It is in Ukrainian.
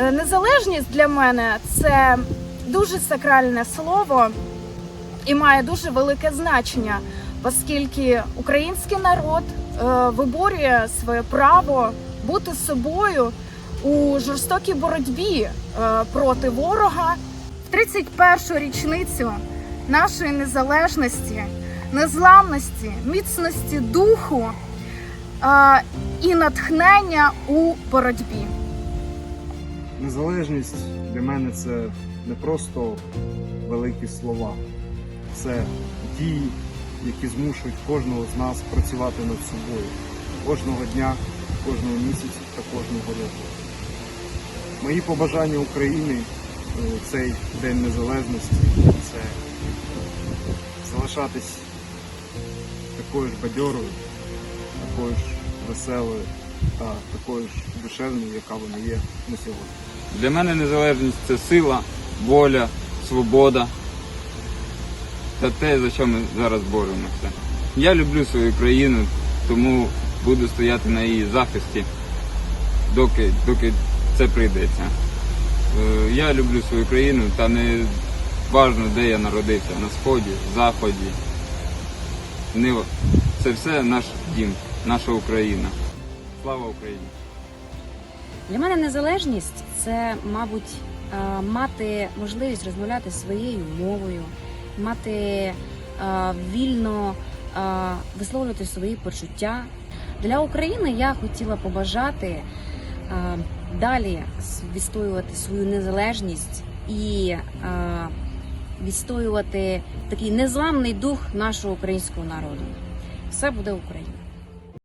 Е, Незалежність для мене це дуже сакральне слово і має дуже велике значення, оскільки український народ е, виборює своє право бути собою у жорстокій боротьбі е, проти ворога. В 31-ю річницю нашої незалежності, незламності, міцності духу і натхнення у боротьбі. Незалежність для мене це не просто великі слова, це дії, які змушують кожного з нас працювати над собою кожного дня, кожного місяця та кожного року. Мої побажання Україні у цей День Незалежності це залишатись такою ж бадьорою, такою ж веселою та такою ж душевною, яка вона є на сьогодні. Для мене незалежність це сила, воля, свобода та те, за що ми зараз боремося. Я люблю свою країну, тому буду стояти на її захисті, доки, доки це прийдеться. Е, Я люблю свою країну та не важно, де я народився, на сході, заході. Це все наш дім, наша Україна. Слава Україні! Для мене незалежність це, мабуть, е, мати можливість розмовляти своєю мовою, мати е, вільно е, висловлювати свої почуття. Для України я хотіла побажати далі відстоювати свою незалежність і відстоювати такий незламний дух нашого українського народу. Все буде Україна.